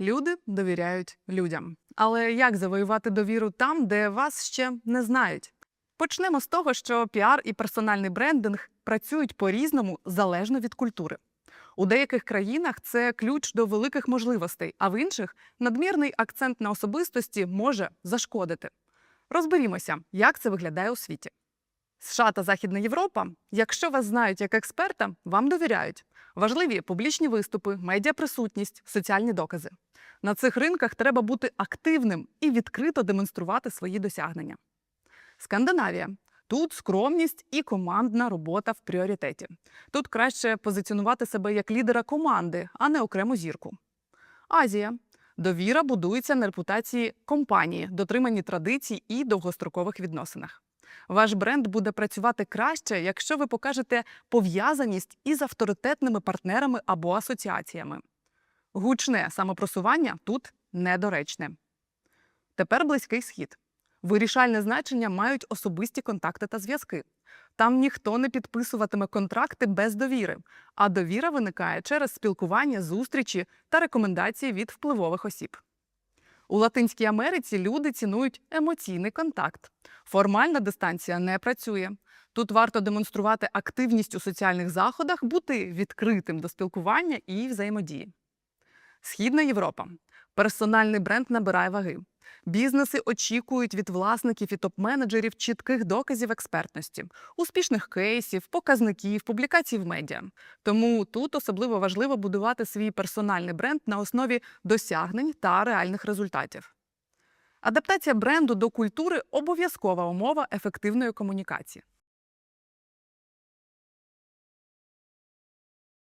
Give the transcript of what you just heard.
Люди довіряють людям. Але як завоювати довіру там, де вас ще не знають? Почнемо з того, що піар і персональний брендинг працюють по-різному залежно від культури. У деяких країнах це ключ до великих можливостей, а в інших надмірний акцент на особистості може зашкодити. Розберімося, як це виглядає у світі. США та Західна Європа, якщо вас знають як експерта, вам довіряють. Важливі публічні виступи, медіаприсутність, соціальні докази. На цих ринках треба бути активним і відкрито демонструвати свої досягнення. Скандинавія. Тут скромність і командна робота в пріоритеті. Тут краще позиціонувати себе як лідера команди, а не окрему зірку. Азія. Довіра будується на репутації компанії, дотриманні традицій і довгострокових відносинах. Ваш бренд буде працювати краще, якщо ви покажете пов'язаність із авторитетними партнерами або асоціаціями. Гучне самопросування тут недоречне. Тепер близький схід. Вирішальне значення мають особисті контакти та зв'язки. Там ніхто не підписуватиме контракти без довіри, а довіра виникає через спілкування, зустрічі та рекомендації від впливових осіб. У Латинській Америці люди цінують емоційний контакт. Формальна дистанція не працює. Тут варто демонструвати активність у соціальних заходах, бути відкритим до спілкування і взаємодії. Східна Європа. Персональний бренд набирає ваги. Бізнеси очікують від власників і топ-менеджерів чітких доказів експертності, успішних кейсів, показників, публікацій в медіа. Тому тут особливо важливо будувати свій персональний бренд на основі досягнень та реальних результатів. Адаптація бренду до культури обов'язкова умова ефективної комунікації.